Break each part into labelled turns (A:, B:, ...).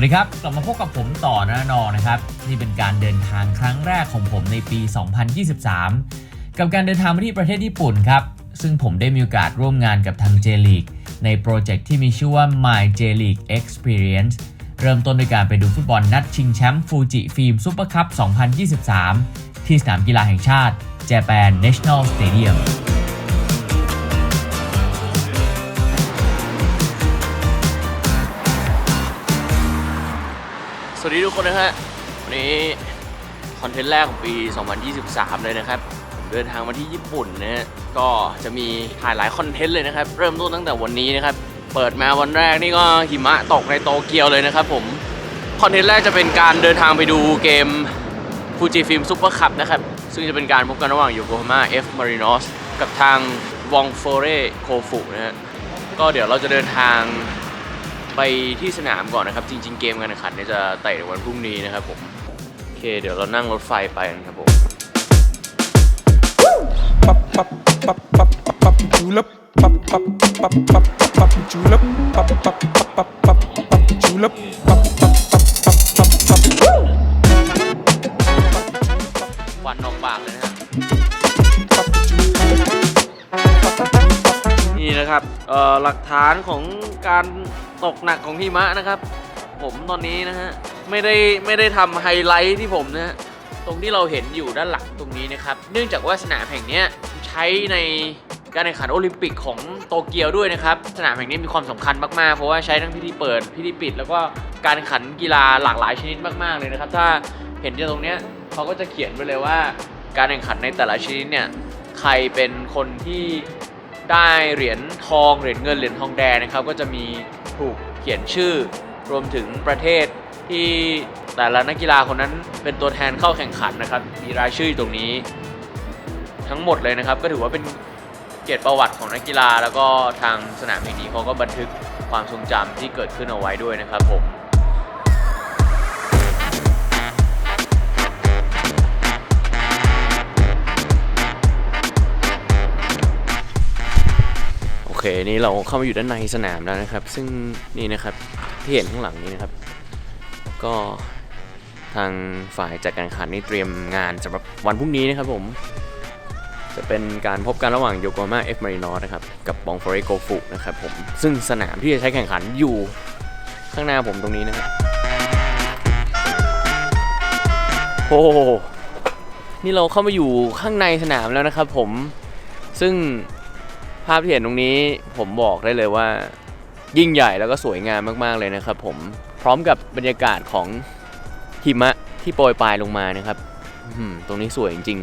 A: วัสดีครับ กลับมาพบกับผมต่อนะนอนะครับ นี่เป็นการเดินทางครั้งแรกของผมในปี 2023 กับการเดินทางมาที่ประเทศญี่ปุ่นครับ ซึ่งผมได้มีโอกาสร่วมงานกับทาง J League ในโปรเจกต์ที่มีชื่อว่า My J League Experience เริ่มต้นด้วยการไปดูฟุตบอลนัดชิงแชมป์ฟูจิฟิล์มซูเปอร์คัพ 2023 ที่สนามกีฬาแห่งชาติ Japan National Stadium
B: สวัสดีทุกคนนะฮะวันนี้คอนเทนต์แรกของปี 2023 เลยนะครับ ผมเดินทางมาที่ญี่ปุ่นนะฮะก็จะมีถ่ายหลายคอนเทนต์เลยนะครับ เริ่มต้นตั้งแต่วันนี้นะครับ เปิดมาวันแรกนี่ก็หิมะตกในโตเกียวเลยนะครับผมคอนเทนต์แรกจะเป็นการเดินทางไปดูเกมฟูจิฟิล์มซุปเปอร์คัพนะครับ ซึ่งจะเป็นการพบกันระหว่างโยโกฮาม่าเอฟมารินอสกับทางวองโฟเรโคฟุนะฮะก็เดี๋ยวเราจะเดินทาง ไปที่สนามก่อนนะครับ จริง ๆ เกมการแข่งขันเนี่ยจะเตะในวันพรุ่งนี้นะครับผม โอเค เดี๋ยวเรานั่งรถไฟไปนะครับผม
C: pop pop pop pop pop julep pop pop pop pop pop julep pop pop pop pop pop julep pop pop pop ั
B: บหลักฐานของการตกหนักของหิมะนะครับ ผมตอนนี้นะฮะไม่ได้ไม่ได้ทำไฮไลท์ที่ผมนะฮะตรงที่เราเห็นอยู่ด้านหลังตรงนี้นะครับ เนื่องจากว่าสนามแห่งนี้ใช้ในการแข่งขันโอลิมปิกของโตเกียวด้วยนะครับ สนามแห่งนี้มีความสำคัญมากๆ เพราะว่าใช้ทั้งพิธีเปิดพิธีปิด แล้วก็การแข่งขันกีฬาหลากหลายชนิดมากๆเลยนะครับ ถ้าเห็นจากตรงเนี้ยเขาก็จะเขียนไว้เลยว่า การแข่งขันในแต่ละชนิดเนี่ยใครเป็นคนที่ ได้เหรียญทองเหรียญเงินเหรียญทองแดงนะครับ ก็จะมีถูกเขียนชื่อรวมถึงประเทศที่แต่ละนักกีฬาคนนั้นเป็นตัวแทนเข้าแข่งขันนะครับ มีรายชื่ออยู่ตรงนี้ ทั้งหมดเลยนะครับ ก็ถือว่าเป็นเกียรติประวัติของนักกีฬา แล้วก็ทางสนามแห่งนี้เขาก็บันทึกความทรงจำที่เกิดขึ้นเอาไว้ด้วยนะครับผม เคนี่เราเข้ามาอยู่ด้านในสนามแล้วนะครับ ซึ่งนี่นะครับที่เห็นข้างหลังนี้นะครับ ก็ทางฝ่ายจัดการแข่งขันนี่เตรียมงานสำหรับวันพรุ่งนี้นะครับผม จะเป็นการพบกันระหว่างโยโกฮาม่าเอฟมารินอสนะครับ กับบองฟอเรโกฟุนะครับผม ซึ่งสนามที่จะใช้แข่งขันอยู่ข้างหน้าผมตรงนี้นะครับโอ้โหนี่เราเข้ามาอยู่ข้างในสนามแล้วนะครับผมซึ่งาพที่เห็นตรงนี้ผมบอกได้เลยว่า ยิ่งใหญ่แล้วก็สวยงามมากๆเลยนะครับ ผมพร้อมกับบรรยากาศของหิมะที่โปรยปลายลงมานะครับตรงนี้สวยจริง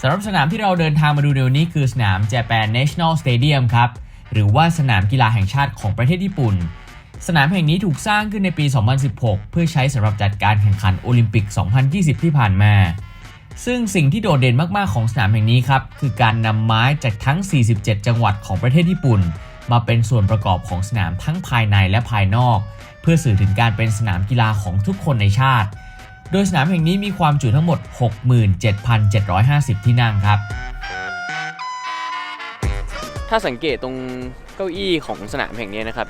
A: สำหรับสนามที่เราเดินทางมาดูในวันนี้คือสนาม Japan National Stadium ครับ หรือว่าสนามกีฬาแห่งชาติของประเทศญี่ปุ่น สนามแห่งนี้ถูกสร้างขึ้นในปี 2016 เพื่อใช้สำหรับจัดการแข่งขันโอลิมปิก 2020 ที่ผ่านมา ซึ่งสิ่งที่โดดเด่นมากๆของสนามแห่งนี้ครับ คือการนำไม้จากทั้ง 47 จังหวัดของประเทศญี่ปุ่น มาเป็นส่วนประกอบของสนามทั้งภายในและภายนอก เพื่อสื่อถึงการเป็นสนามกีฬาของทุกคนในชาติ โดยสนามแห่งนี้มีความจุทั้งหมด 67,750 ที่นั่งครับ
B: ถ้าสังเกตตรงเก้าอี้ของสนามแห่งนี้นะครับ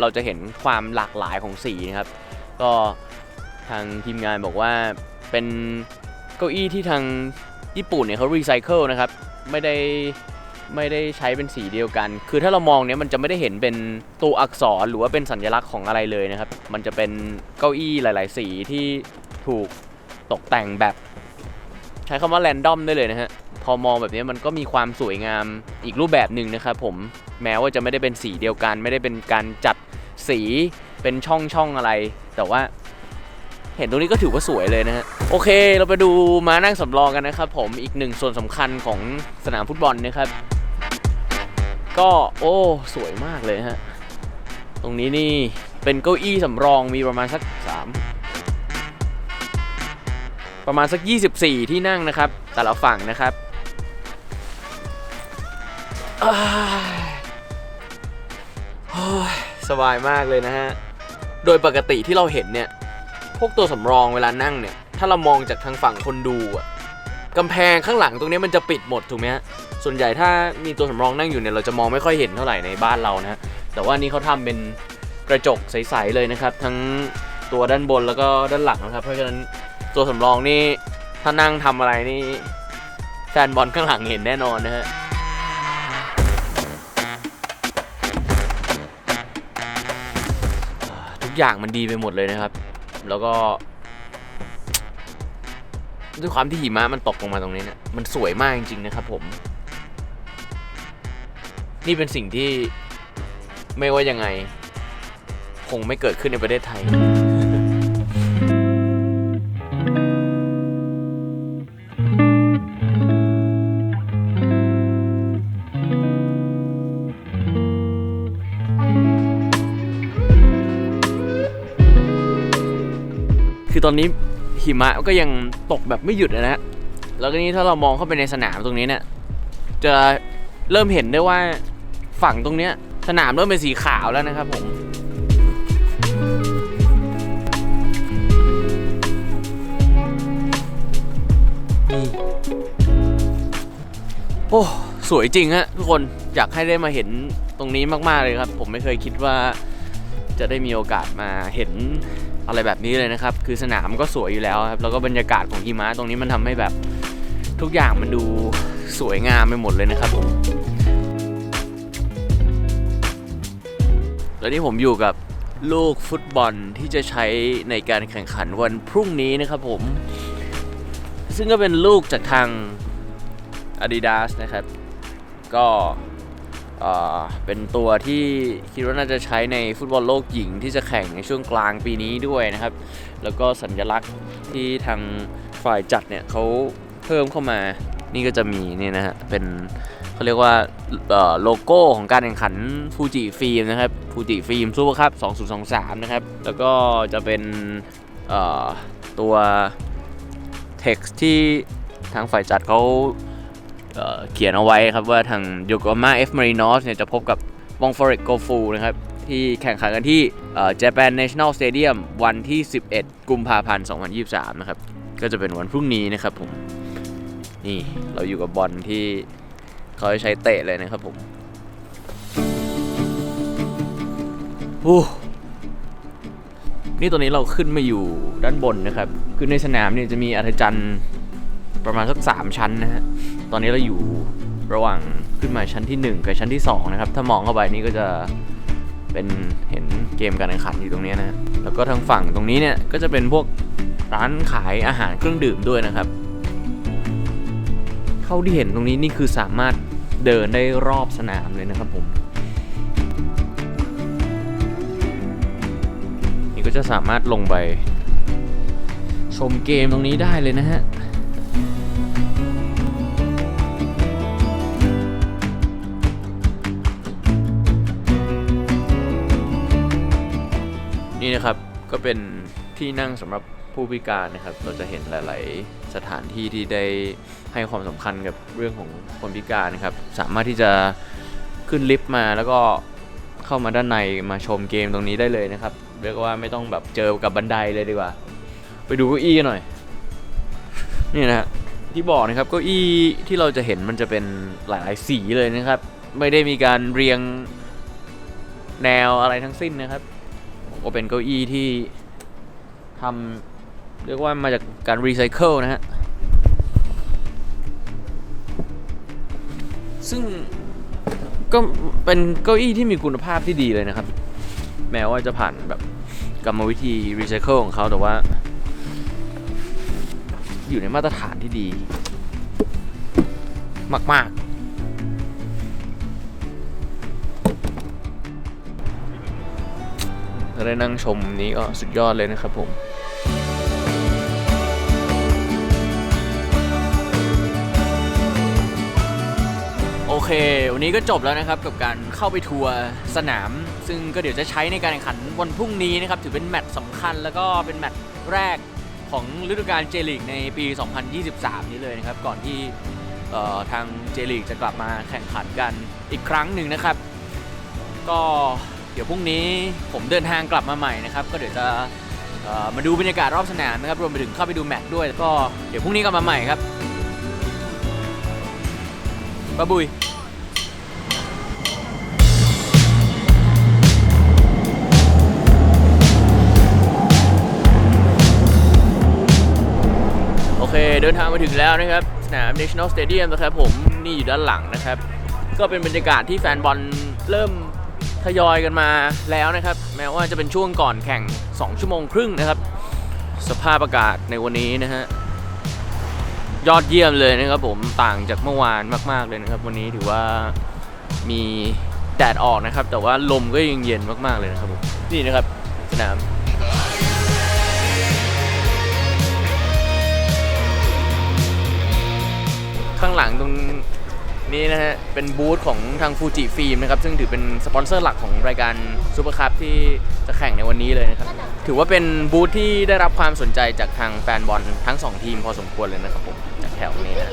B: เราจะเห็นความหลากหลายของสีนะครับ ก็ทางทีมงานบอกว่าเป็น เก้าอี้ที่ทางญี่ปุ่นเนี่ยเขารีไซเคิลนะครับไม่ได้ไม่ได้ใช้เป็นสีเดียวกัน คือถ้าเรามองเนี่ยมันจะไม่ได้เห็นเป็นตัวอักษรหรือว่าเป็นสัญลักษณ์ของอะไรเลยนะครับ มันจะเป็นเก้าอี้หลาย ๆ สีที่ถูกตกแต่งแบบ ใช้คำว่าแรนดอมได้เลยนะฮะ พอมองแบบนี้มันก็มีความสวยงามอีกรูปแบบหนึ่งนะครับผม แม้ว่าจะไม่ได้เป็นสีเดียวกัน ไม่ได้เป็นการจัดสีเป็นช่องช่องอะไร แต่ว่า เห็นตรงนี้ก็ถือว่าสวยเลยนะฮะโอเค เราไปดูมานั่งสำรองกันนะครับ ผมอีกหนึ่งส่วนสำคัญของสนามฟุตบอลนะครับ ก็โอ้สวยมากเลยฮะตรงนี้นี่เป็นเก้าอี้สำรองมีประมาณสักสามประมาณสัก 24 ที่นั่งนะครับ แต่ละฝั่งนะครับสบายมากเลยนะฮะ โดยปกติที่เราเห็นเนี่ย พวกตัวสำรองเวลานั่งเนี่ย ถ้าเรามองจากทางฝั่งคนดูอะกำแพงข้างหลังตรงนี้มันจะปิดหมดถูกไหมฮะส่วนใหญ่ถ้ามีตัวสำรองนั่งอยู่เนี่ยเราจะมองไม่ค่อยเห็นเท่าไหร่ในบ้านเรานะฮะแต่ว่านี่เขาทำเป็นกระจกใสๆเลยนะครับ ทั้งตัวด้านบนแล้วก็ด้านหลังนะครับ เพราะฉะนั้นตัวสำรองนี่ถ้านั่งทำอะไรนี่แฟนบอลข้างหลังเห็นแน่นอนนะฮะทุกอย่างมันดีไปหมดเลยนะครับ แล้วก็ด้วยความที่หิมะมันตกลงมาตรงนี้เนี่ยมันสวยมากจริงๆนะครับผม นี่เป็นสิ่งที่ไม่ว่ายังไง คงไม่เกิดขึ้นในประเทศไทย คือตอนนี้หิมะก็ยังตกแบบไม่หยุดนะฮะแล้วก็นี้ถ้าเรามองเข้าไปในสนามตรงนี้เนี่ยจะเริ่มเห็นได้ว่าฝั่งตรงเนี้ยสนามเริ่มเป็นสีขาวแล้วนะครับผมโอ้สวยจริงฮะทุกคนอยากให้ได้มาเห็นตรงนี้มาก ๆ เลยครับ ผมไม่เคยคิดว่าจะได้มีโอกาสมาเห็น อะไรแบบนี้เลยนะครับ คือสนามก็สวยอยู่แล้วครับ แล้วก็บรรยากาศของหิมะตรงนี้มันทำให้แบบทุกอย่างมันดูสวยงามไปหมดเลยนะครับผมแล้วนี่ผมอยู่กับลูกฟุตบอลที่จะใช้ในการแข่งขันวันพรุ่งนี้นะครับผม ซึ่งก็เป็นลูกจากทาง Adidas นะครับ ก็ เป็นตัวที่คิดว่าน่าจะใช้ในฟุตบอลโลกหญิงที่จะแข่งในช่วงกลางปีนี้ด้วยนะครับ แล้วก็สัญลักษณ์ที่ทางฝ่ายจัดเนี่ยเขาเพิ่มเข้ามานี่ก็จะมีนี่นะฮะเป็นเขาเรียกว่าโลโก้ของการแข่งขันฟูจิฟิล์มนะครับฟูจิฟิล์มซูเปอร์คัพ2023 นะครับ แล้วก็จะเป็นตัว text ที่ทางฝ่ายจัดเขา เขียนเอาไว้ครับว่าทางโยโก h a เอฟมารินอสเนี่ยจะพบกับวองฟอร์เรกโกฟูนะครับที่แข่งขันกันที่เอ่อ Japan National Stadium วันที่ 11 กุมภาพันธ์ 2023 นะครับ ก็จะเป็นวันพรุ่งนี้นะครับผม นี่เราอยู่กับบอลที่เขาใช้เตะเลยนะครับผมโอ้นี่ตอนนี้เราขึ้นมาอยู่ด้านบนนะครับ คือในสนามเนี่ยจะมีอัธจันทร์ประมาณสักสามชั้นนะฮะ ตอนนี้เราอยู่ระหว่างขึ้นมาชั้นที่ 1 กับชั้นที่ 2 นะครับ ถ้ามองเข้าไปนี่ก็จะเป็นเห็นเกมการแข่งขันอยู่ตรงนี้นะฮะแล้วก็ทางฝั่งตรงนี้เนี่ยก็จะเป็นพวกร้านขายอาหารเครื่องดื่มด้วยนะครับ เท่าที่เห็นตรงนี้นี่คือสามารถเดินได้รอบสนามเลยนะครับผม นี่ก็จะสามารถลงไป ชมเกมตรงนี้ได้เลยนะฮะ ก็เป็นที่นั่งสำหรับผู้พิการนะครับ เราจะเห็นหลาย ๆ สถานที่ที่ได้ให้ความสำคัญกับเรื่องของคนพิการนะครับ สามารถที่จะขึ้นลิฟต์มาแล้วก็เข้ามาด้านในมาชมเกมตรงนี้ได้เลยนะครับ เรียกว่าไม่ต้องแบบเจอกับบันไดเลยดีกว่า ไปดูเก้าอี้กันหน่อย นี่นะฮะที่บอกนะครับเก้าอี้ที่เราจะเห็นมันจะเป็นหลายๆสีเลยนะครับ ไม่ได้มีการเรียงแนวอะไรทั้งสิ้นนะครับ ก็เป็นเก้าอี้ที่ทำเรียกว่ามาจากการรีไซเคิลนะฮะ ซึ่งก็เป็นเก้าอี้ที่มีคุณภาพที่ดีเลยนะครับ แม้ว่าจะผ่านแบบกรรมวิธีรีไซเคิลของเขาแต่ว่า อยู่ในมาตรฐานที่ดี มาก ๆ ถ้าได้นั่งชมนี้ก็สุดยอดเลยนะครับผมโอเค วันนี้ก็จบแล้วนะครับกับการเข้าไปทัวร์สนาม ซึ่งก็เดี๋ยวจะใช้ในการแข่งขันวันพรุ่งนี้นะครับ ถือเป็นแมตช์สำคัญแล้วก็เป็นแมตช์แรกของฤดูกาลเจลีกในปี 2023 นี้เลยนะครับ ก่อนที่ทางเจลีกจะกลับมาแข่งขันกันอีกครั้งหนึ่งนะครับ ก็ ดี๋ยวพรุ่งนี้ผมเดินทางกลับมาใหม่นะครับ ก็เดี๋ยวจะมาดูบรรยากาศรอบสนามนะครับ รวมไปถึงเข้าไปดูแมตช์ด้วยแล้วก็เดี๋ยวพรุ่งนี้กลับมาใหม่ครับป้าบุยโอเค เดินทางมาถึงแล้วนะครับ สนาม National Stadium นะครับผมนี่อยู่ด้านหลังนะครับ ก็เป็นบรรยากาศที่แฟนบอลเริ่ม ทยอยกันมาแล้วนะครับ แม้ว่าจะเป็นช่วงก่อนแข่ง 2 ชั่วโมงครึ่งนะครับ สภาพอากาศในวันนี้นะฮะยอดเยี่ยมเลยนะครับผมต่างจากเมื่อวานมาก ๆเลยนะครับ วันนี้ถือว่ามีแดดออกนะครับ แต่ว่าลมก็ยังเย็นมากๆเลยนะครับผมนี่นะครับสนามข้างหลังตรง นี้นะฮะ เป็นบูธของทางฟูจิฟิล์มนะครับ ซึ่งถือเป็นสปอนเซอร์หลักของรายการซูเปอร์คัพที่จะแข่งในวันนี้เลยนะครับ ถือว่าเป็นบูธที่ได้รับความสนใจจากทางแฟนบอลทั้ง 2 ทีมพอสมควรเลยนะครับผมจากแถวนี้นะ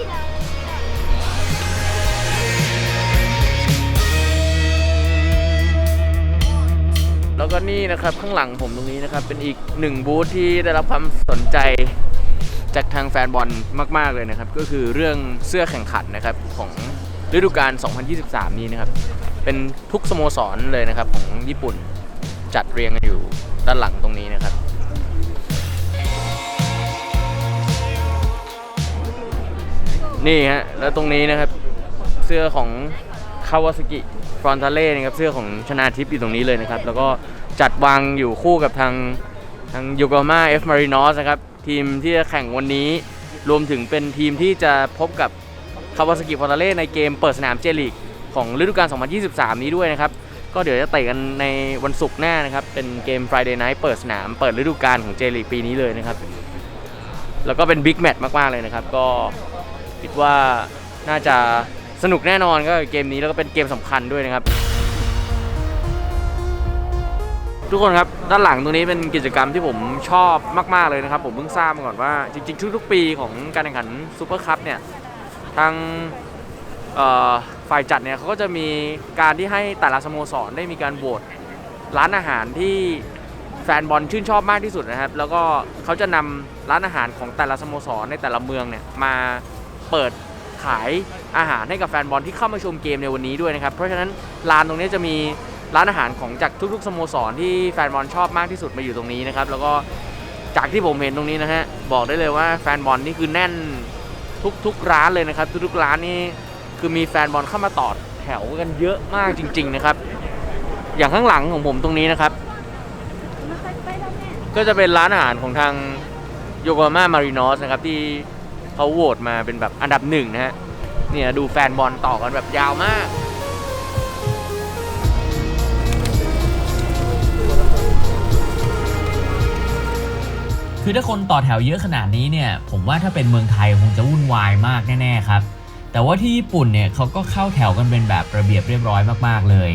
B: แล้วก็นี่นะครับข้างหลังผมตรงนี้นะครับ เป็นอีกหนึ่งบูธที่ได้รับความสนใจจากทางแฟนบอลมาก ๆ เลยนะครับ ก็คือเรื่องเสื้อแข่งขันนะครับของ ฤดูกาล 2023 นี้นะครับ เป็นทุกสโมสรเลยนะครับของญี่ปุ่นจัดเรียงกันอยู่ด้านหลังตรงนี้นะครับ นี่ฮะ แล้วตรงนี้นะครับ เสื้อของคาวาสกิฟรอนทาเล่นะครับ เสื้อของชนาทิพย์อยู่ตรงนี้เลยนะครับ แล้วก็จัดวางอยู่คู่กับทางทางโยโกมาเอฟมารินอสนะครับ ทีมที่จะแข่งวันนี้รวมถึงเป็นทีมที่จะพบกับ คาวาสกิฟอนาเล่ในเกมเปิดสนามเจลีกของฤดูกาล 2023 นี้ด้วยนะครับ ก็เดี๋ยวจะเตะกันในวันศุกร์หน้านะครับ เป็นเกม Friday Night เปิดสนามเปิดฤดูกาลของเจลีกปีนี้เลยนะครับ แล้วก็เป็นบิ๊กแมตช์มาก ๆ เลยนะครับ ก็คิดว่าน่าจะสนุกแน่นอนก็เกมนี้แล้วก็เป็นเกมสำคัญด้วยนะครับ ทุกคนครับด้านหลังตรงนี้เป็นกิจกรรมที่ผมชอบมาก ๆ เลยนะครับ ผมเพิ่งทราบมาก่อนว่าจริง ๆ ทุกๆปีของการแข่งขันซูเปอร์คัพเนี่ย ทางฝ่ายจัดเนี่ยเขาก็จะมีการที่ให้แต่ละสโมสรได้มีการโหวตร้านอาหารที่แฟนบอลชื่นชอบมากที่สุดนะครับ แล้วก็เขาจะนำร้านอาหารของแต่ละสโมสรในแต่ละเมืองเนี่ยมาเปิดขายอาหารให้กับแฟนบอลที่เข้ามาชมเกมในวันนี้ด้วยนะครับ เพราะฉะนั้นลานตรงนี้จะมีร้านอาหารของจากทุกๆสโมสรที่แฟนบอลชอบมากที่สุดมาอยู่ตรงนี้นะครับ แล้วก็จากที่ผมเห็นตรงนี้นะฮะบอกได้เลยว่าแฟนบอลนี่คือแน่น ทุกๆร้านเลยนะครับ ทุกๆร้านนี่คือมีแฟนบอลเข้ามาต่อแถวกันเยอะมากจริง ๆนะครับ อย่างข้างหลังของผมตรงนี้นะครับ ก็จะเป็นร้านอาหารของทางโยโกฮาม่ามารีนอสนะครับที่เขาโหวตมาเป็นแบบอันดับหนึ่งนะฮะเนี่ยดูแฟนบอลต่อกันแบบยาวมาก
A: คือถ้าคนต่อแถวเยอะขนาดนี้เนี่ย ผมว่าถ้าเป็นเมืองไทยคงจะวุ่นวายมากแน่ๆครับ แต่ว่าที่ญี่ปุ่นเนี่ยเขาก็เข้าแถวกันเป็นแบบระเบียบเรียบร้อยมากๆเลย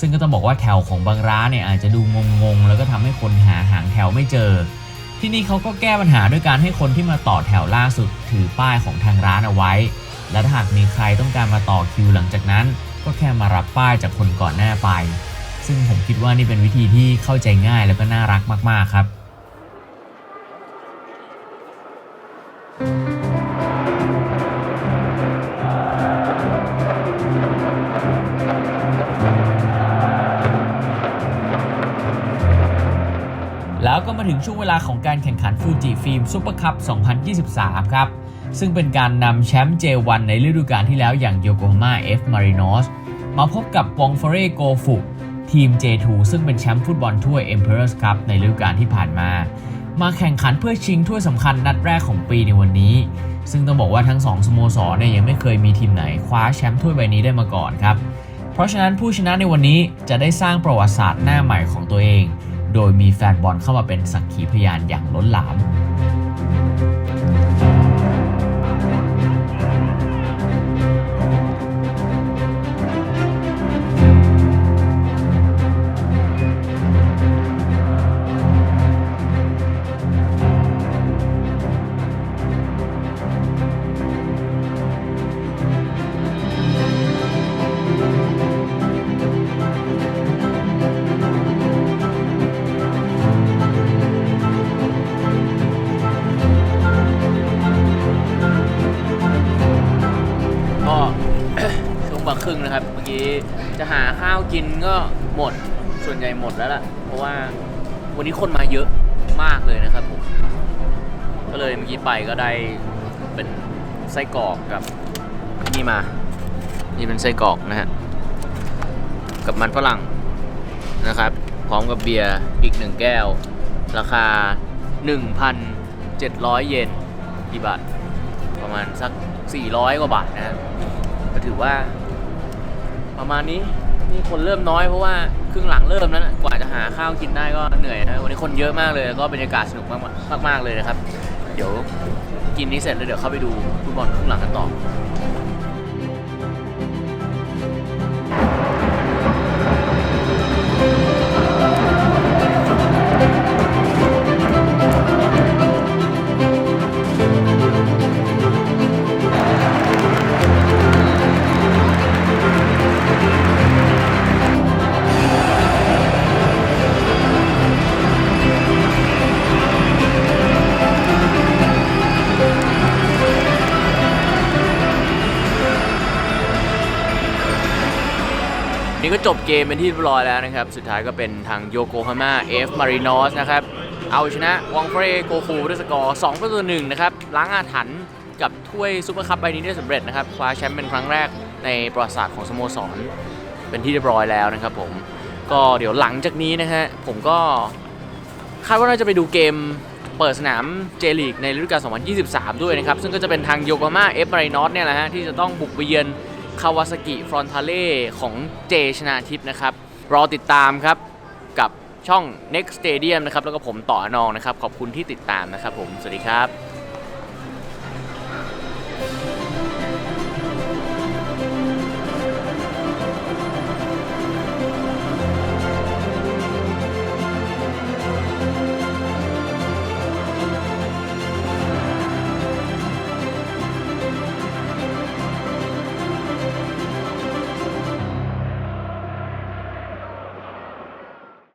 A: ซึ่งก็ต้องบอกว่าแถวของบางร้านเนี่ยอาจจะดูงงๆ แล้วก็ทำให้คนหาหางแถวไม่เจอ ที่นี่เขาก็แก้ปัญหาด้วยการให้คนที่มาต่อแถวล่าสุด ถือป้ายของทางร้านเอาไว้ และถ้าหากมีใครต้องการมาต่อคิวหลังจากนั้น ก็แค่มารับป้ายจากคนก่อนหน้าไป ซึ่งผมคิดว่านี่เป็นวิธีที่เข้าใจง่ายแล้วก็น่ารักมากๆครับ ของการแข่งขันฟูจิฟิล์มซูเปอร์คัพ 2023 ครับ ซึ่งเป็นการนำแชมป์ J1 ในฤดูกาลที่แล้วอย่างโยโกฮาม่า F Marinos มาพบกับวองเฟเรโกฟุทีม J2 ซึ่งเป็นแชมป์ฟุตบอลถ้วย Emperor's Cup ในฤดูกาลที่ผ่านมา มาแข่งขันเพื่อชิงถ้วยสำคัญนัดแรกของปีในวันนี้ ซึ่งต้องบอกว่าทั้งสองสโมสรเนี่ยยังไม่เคยมีทีมไหนคว้าแชมป์ถ้วยใบนี้ได้มาก่อนครับ เพราะฉะนั้นผู้ชนะในวันนี้จะได้สร้างประวัติศาสตร์หน้าใหม่ของตัวเอง โดยมีแฟนบอลเข้ามาเป็นสักขีพยานอย่างล้นหลาม
B: กินก็หมดส่วนใหญ่หมดแล้วล่ะ เพราะว่าวันนี้คนมาเยอะมากเลยนะครับผม ก็เลยเมื่อกี้ไปก็ได้เป็นไส้กรอกกับนี่มา นี่เป็นไส้กรอกนะฮะ กับมันฝรั่งนะครับ พร้อมกับเบียร์อีกหนึ่งแก้ว ราคา 1,700 เยนกี่บาท ประมาณสัก 400 กว่าบาทนะฮะก็ถือว่าประมาณนี้ นี่คนเริ่มน้อยเพราะว่าครึ่งหลังเริ่มแล้วนะกว่าจะหาข้าวกินได้ก็เหนื่อยนะวันนี้คนเยอะมากเลยแล้วก็บรรยากาศสนุกมากมากๆเลยนะครับ เดี๋ยวกินนี้เสร็จแล้วเดี๋ยวเข้าไปดูฟุตบอลครึ่งหลังกันต่อ นี่ก็จบเกมเป็นที่เรียบร้อยแล้วนะครับ สุดท้ายก็เป็นทางโยโกฮาม่าเอฟมารินอสนะครับ เอาชนะวองเฟรโกคูด้วยสกอร์2ประตูหนึ่งนะครับ ล้างอาถรรพ์กับถ้วยซูเปอร์คัพใบนี้ได้สำเร็จนะครับ คว้าแชมป์เป็นครั้งแรกในประวัติศาสตร์ของสโมสร เป็นที่เรียบร้อยแล้วนะครับผม ก็เดี๋ยวหลังจากนี้นะฮะ ผมก็คาดว่าน่าจะไปดูเกมเปิดสนามเจลีกในฤดูกาล 2023 ด้วยนะครับ ซึ่งก็จะเป็นทางโยโกฮาม่าเอฟมารินอสเนี่ยแหละฮะที่จะต้องบุกไปเยือน คาวาซากิฟรอนทาเล่ของเจชนาทิพย์นะครับ รอติดตามครับกับช่อง Next Stadium นะครับ แล้วก็ผมต่ออนองนะครับ ขอบคุณที่ติดตามนะครับผม สวัสดีครับ